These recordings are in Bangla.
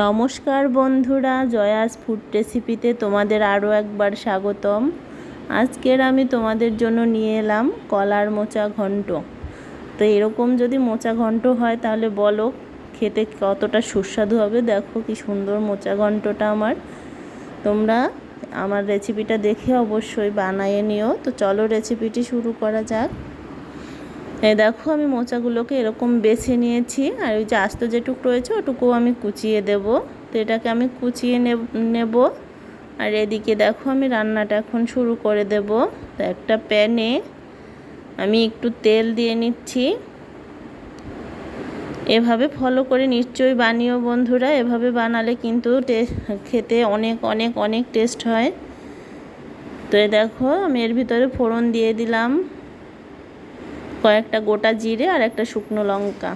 নমস্কার বন্ধুরা, জয়াস ফুড রেসিপিতে তোমাদের আরও একবার স্বাগতম। আজকের আমি তোমাদের জন্য নিয়ে এলাম কলার মোচা ঘন্ট। তো এরকম যদি মোচা ঘন্ট হয় তাহলে বলো, খেতে কতটা সুস্বাদু হবে? দেখো কি সুন্দর মোচা ঘন্টটা আমার। তোমরা আমার রেসিপিটা দেখে অবশ্যই বানিয়ে নিও। তো চলো রেসিপিটি শুরু করা যাক। দেখো আমি মোচাগুলোকে এরকম বেছে নিয়েছি, আর ওই যে আস্ত যেটুক রয়েছে ওটুকু আমি কুচিয়ে দেব। তো এটাকে আমি কুচিয়ে নেব আর এদিকে দেখো আমি রান্নাটা এখন শুরু করে দেব। তো একটা প্যানে আমি একটু তেল দিয়ে নিচ্ছি। এভাবে ফলো করে নিশ্চয়ই বানিও বন্ধুরা, এভাবে বানালে কিন্তু খেতে অনেক অনেক অনেক টেস্ট হয়। তো দেখো আমি এর ভিতরে ফোড়ন দিয়ে দিলাম। কয়েকটা গোটা জিরে আর একটা শুকনো লঙ্কা।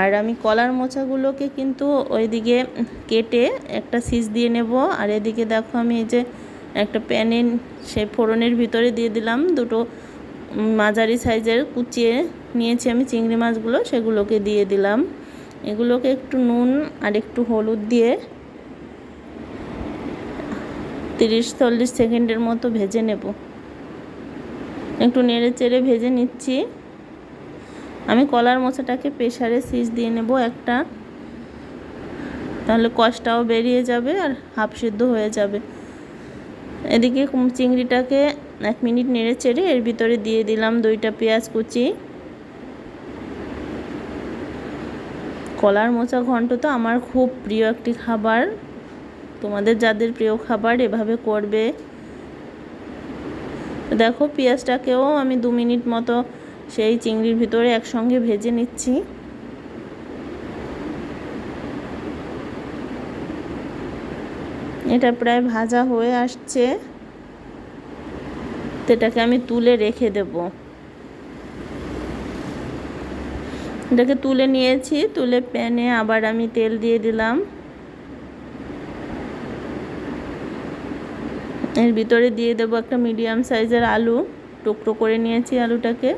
আর আমি কলার মোচাগুলোকে কিন্তু ওইদিকে কেটে একটা সিজ দিয়ে নেব। আর এদিকে দেখো আমি এই যে একটা প্যানে সে ফোড়নের ভিতরে দিয়ে দিলাম দুটো মাঝারি সাইজের কুচিয়ে নিয়েছি আমি চিংড়ি মাছগুলো, সেগুলোকে দিয়ে দিলাম। এগুলোকে একটু নুন আর একটু হলুদ দিয়ে তিরিশ চল্লিশ সেকেন্ডের মতো ভেজে নেব। একটু নেড়ে চেড়ে ভেজে নিচ্ছি। আমি কলার মোচাটাকে প্রেশারে সিজ দিয়ে নেব একটা। তাহলে কষটাও বেরিয়ে যাবে আর হাফ সিদ্ধ হয়ে যাবে। এদিকে চিংড়িটাকে এক মিনিট নেড়ে চেড়ে এর ভিতরে দিয়ে দিলাম দুইটা পেঁয়াজ কুচি। কলার মোচা ঘন্ট তো আমার খুব প্রিয় একটি খাবার। তোমাদের যাদের প্রিয় খাবার এভাবে করবে। দেখো পেঁয়াজটাকেও আমি দু মিনিট মতো সেই চিংড়ির ভিতরে একসঙ্গে ভেজে নিচ্ছি। এটা প্রায় ভাজা হয়ে আসছে। তো এটাকে আমি তুলে রেখে দেব। এটাকে তুলে নিয়েছি, তুলে প্যানে আবার আমি তেল দিয়ে দিলাম। এর ভিতরে দিয়ে দেবো একটা মিডিয়াম সাইজের আলু। টুকরো করে নিয়েছি আলুটাকে।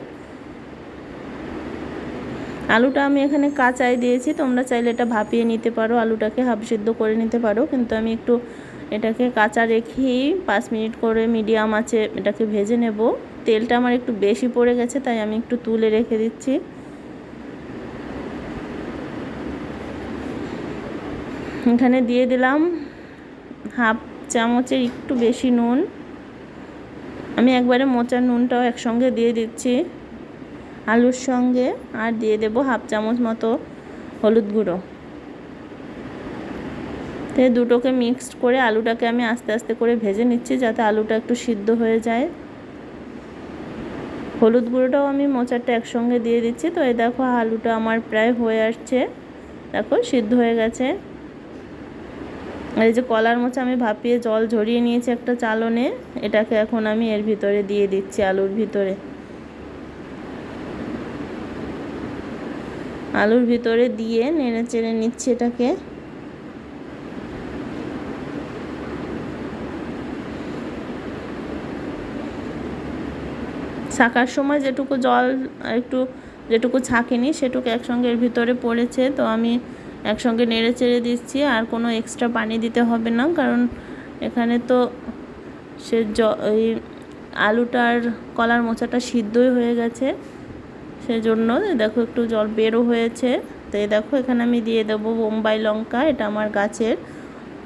আলুটা আমি এখানে কাঁচাই দিয়েছি। তোমরা চাইলে এটা ভাপিয়ে নিতে পারো, আলুটাকে হাফ সিদ্ধ করে নিতে পারো। কিন্তু আমি একটু এটাকে কাঁচা রেখেই পাঁচ মিনিট করে মিডিয়াম আছে এটাকে ভেজে নেব। তেলটা আমার একটু বেশি পড়ে গেছে, তাই আমি একটু তুলে রেখে দিচ্ছি। এখানে দিয়ে দিলাম হাফ চামচের একটু বেশি নুন। আমি একবারে মোচার নুনটাও একসঙ্গে দিয়ে দিচ্ছি। আলুর সঙ্গে আর দিয়ে দেব হাফ চামচ মতো হলুদ গুঁড়ো। তো দুটোকে মিক্সড করে আলুটাকে আমি আস্তে আস্তে করে ভেজে নিচ্ছি যাতে আলুটা একটু সিদ্ধ হয়ে যায়। হলুদ গুঁড়োটাও আমি মোচারটা একসঙ্গে দিয়ে দিচ্ছি। তো এই দেখো আলুটা আমার প্রায় হয়ে আসছে। দেখো সিদ্ধ হয়ে গেছে। এই যে কলার মোচা আমি ভাপিয়ে জল ঝরিয়ে নিয়েছি একটা চালনে, এটাকে এখন আমি এর ভিতরে দিয়ে দিচ্ছি আলুর ভিতরে। আলুর ভিতরে দিয়ে নেড়ে চেড়ে নিচ্ছি এটাকে। ছাকার সময় যেটুকু জল, একটু যেটুকু ছাঁকেনি, সেটুকু একসঙ্গে এর ভিতরে পড়েছে, তো আমি একসঙ্গে নেড়ে চেড়ে দিচ্ছি, আর কোনো এক্সট্রা পানি দিতে হবে না, কারণ এখানে তো সে জ, ওই আলুটার কলার মোচাটা সিদ্ধই হয়ে গেছে। সেজন্য দেখো একটু জল বেরো হয়েছে। তো এই দেখো, এখানে আমি দিয়ে দেবো বোম্বাই লঙ্কা, এটা আমার গাছের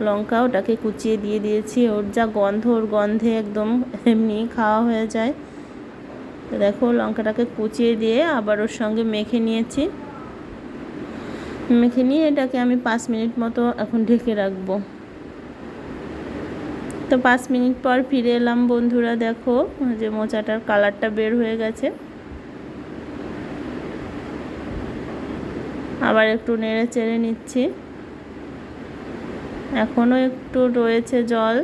লঙ্কা, ওটাকে কুচিয়ে দিয়ে দিয়েছি। ওর যা গন্ধ, ওর গন্ধে একদম এমনি খাওয়া হয়ে যায়। তো দেখো লঙ্কাটাকে কুচিয়ে দিয়ে আবার ওর সঙ্গে মেখে নিয়েছি। মেখে নিয়ে এটাকে আমি পাঁচ মিনিট মতো এখন ঢেকে রাখব। তো পাঁচ মিনিট পর ফিরে এলাম বন্ধুরা, দেখো যে মোচাটার কালারটা বের হয়ে গেছে। আবার একটু নেড়ে চেড়ে নিচ্ছি। এখনও একটু রয়েছে জল।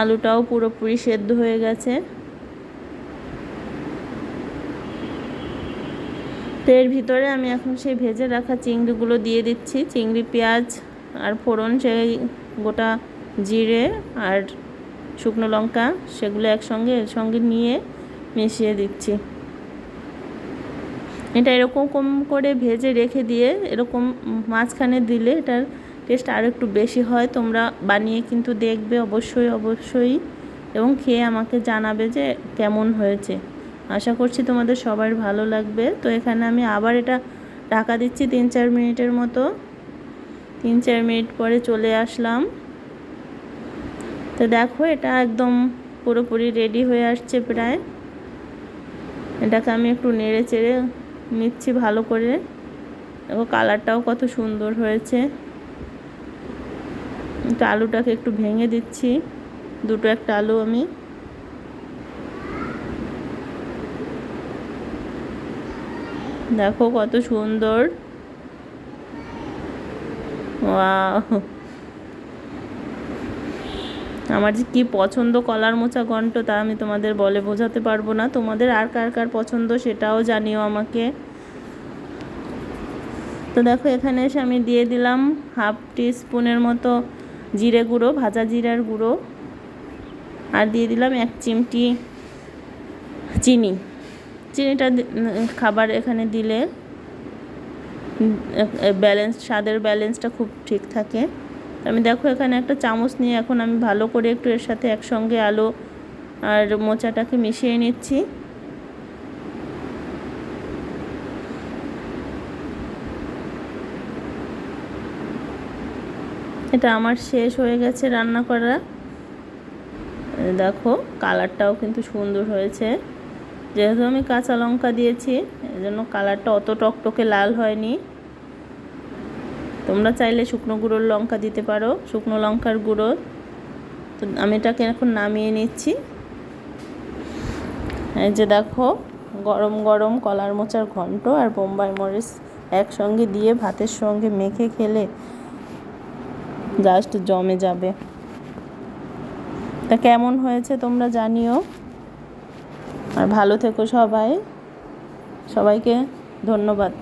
আলুটাও পুরোপুরি সেদ্ধ হয়ে গেছে। তো এর ভিতরে আমি এখন সেই ভেজে রাখা চিংড়িগুলো দিয়ে দিচ্ছি। চিংড়ি, পেঁয়াজ আর ফোড়ন, সেই গোটা জিরে আর শুকনো লঙ্কা, সেগুলো একসঙ্গে এর সঙ্গে নিয়ে মিশিয়ে দিচ্ছি। এটা এরকম কম করে ভেজে রেখে দিয়ে এরকম মাঝখানে দিলে এটার টেস্ট আরও একটু বেশি হয়। তোমরা বানিয়ে কিন্তু দেখবে অবশ্যই অবশ্যই। এবং খেয়ে আমাকে জানাবে যে কেমন হয়েছে। আশা করছি তোমাদের সবার ভালো লাগবে। তো এখানে আমি আবার এটা ঢাকা দিচ্ছি তিন চার মিনিটের মতো। তিন চার মিনিট পরে চলে আসলাম। তো দেখো এটা একদম পুরোপুরি রেডি হয়ে আসছে প্রায়। এটাকে আমি একটু নেড়ে চেড়ে নিচ্ছি ভালো করে। এবং কালারটাও কত সুন্দর হয়েছে। একটু আলুটাকে একটু ভেঙে দিচ্ছি। দুটো একটা আলু আমি। দেখো কত সুন্দর। আমার যে কী পছন্দ কলার মোচা ঘন্ট তা আমি তোমাদের বলে বোঝাতে পারব না। তোমাদের আর কার কার পছন্দ সেটাও জানিও আমাকে। তো দেখো এখানে এসে আমি দিয়ে দিলাম হাফ টি স্পুনের মতো জিরে গুঁড়ো, ভাজা জিরার গুঁড়ো। আর দিয়ে দিলাম এক চিমটি চিনি। চিনিটা খাবার এখানে দিলে ব্যালেন্স স্বাদের ব্যালেন্সটা খুব ঠিক থাকে। আমি দেখো এখানে একটা চামচ নিয়ে এখন আমি ভালো করে একটু এর সাথে একসঙ্গে আলু আর মোচাটাকে মিশিয়ে নিচ্ছি। এটা আমার শেষ হয়ে গেছে রান্না করা। দেখো কালারটাও কিন্তু সুন্দর হয়েছে। যেহেতু আমি কাঁচা লঙ্কা দিয়েছি, এজন্য কালারটা অত টকটকে লাল হয়নি। তোমরা চাইলে শুকনো গুঁড়োর লঙ্কা দিতে পারো, শুকনো লঙ্কার গুঁড়ো। তো আমি এটাকে এখন নামিয়ে নিচ্ছি। এই যে দেখো, গরম গরম কলার মোচার ঘন্ট আর বোম্বাই মরিচ একসঙ্গে দিয়ে ভাতের সঙ্গে মেখে খেলে জাস্ট জমে যাবে। তা কেমন হয়েছে তোমরা জানিও। আর ভালো থেকো সবাই। সবাইকে ধন্যবাদ।